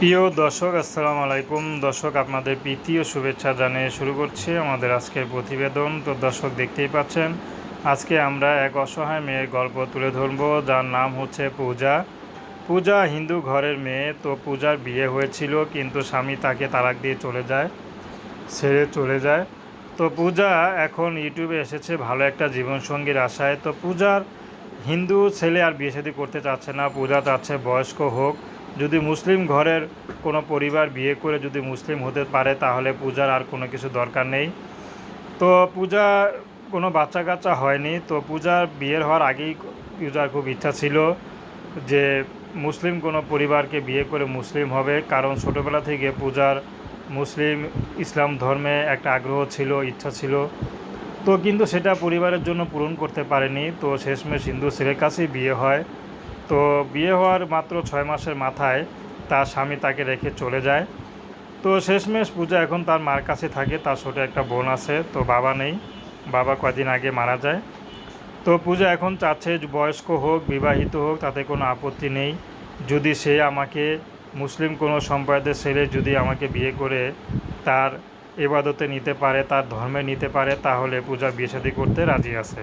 প্রিয় দর্শক, আসসালামু আলাইকুম। দর্শক, আপনাদের প্রীতি ও শুভেচ্ছা জানিয়ে শুরু করছি আমাদের আজকের প্রতিবেদন। তো দর্শক, দেখতেই পাচ্ছেন, আজকে আমরা এক অসহায় মেয়ের গল্প তুলে ধরব, যার নাম হচ্ছে পূজা। পূজা হিন্দু ঘরের মেয়ে, তো পূজার বিয়ে হয়েছিল, কিন্তু স্বামী তাকে তালাক দিয়ে চলে যায়, ছেড়ে চলে যায়। তো পূজা এখন ইউটিউবে এসেছে, ভালো একটা জীবনসঙ্গীর আশায়। তো পূজার হিন্দু ছেলে আর বিয়ে শাদী করতে চাচ্ছে না, পূজা চাচ্ছে বয়স্ক হোক। যদি মুসলিম ঘরের কোনো পরিবার বিয়ে করে যদি মুসলিম হতে পারে, তাহলে পূজার আর কোনো কিছু দরকার নেই। তো পূজা কোনো বাচ্চা কাচ্চা হয়নি। তো পূজার বিয়ের হওয়ার আগেই পূজার খুব ইচ্ছা ছিল যে মুসলিম কোনো পরিবারকে বিয়ে করে মুসলিম হবে। কারণ ছোটোবেলা থেকে পূজার মুসলিম ইসলাম ধর্মে একটা আগ্রহ ছিল, ইচ্ছা ছিল। তো কিন্তু সেটা পরিবারের জন্য পূরণ করতে পারেনি। তো শেষমেশ হিন্দু ছেলের কাছেই বিয়ে হয়। তো বিয়ে হওয়ার মাত্র ছয় মাসের মাথায় তার স্বামী তাকে রেখে চলে যায়। তো শেষমেশ পূজা এখন তার মার কাছে থাকে, তার ছোটো একটা বোন আছে, তো বাবা নেই। বাবা কদিন আগে মারা যায়। তো পূজা এখন চাচ্ছে বয়স্ক হোক, বিবাহিত হোক, তাতে কোনো আপত্তি নেই। যদি সে আমাকে, মুসলিম কোনো সম্প্রদায়ের ছেলে যদি আমাকে বিয়ে করে, তার এবাদতে নিতে পারে, তার ধর্মে নিতে পারে, তাহলে পূজা বিয়ে করতে রাজি আছে।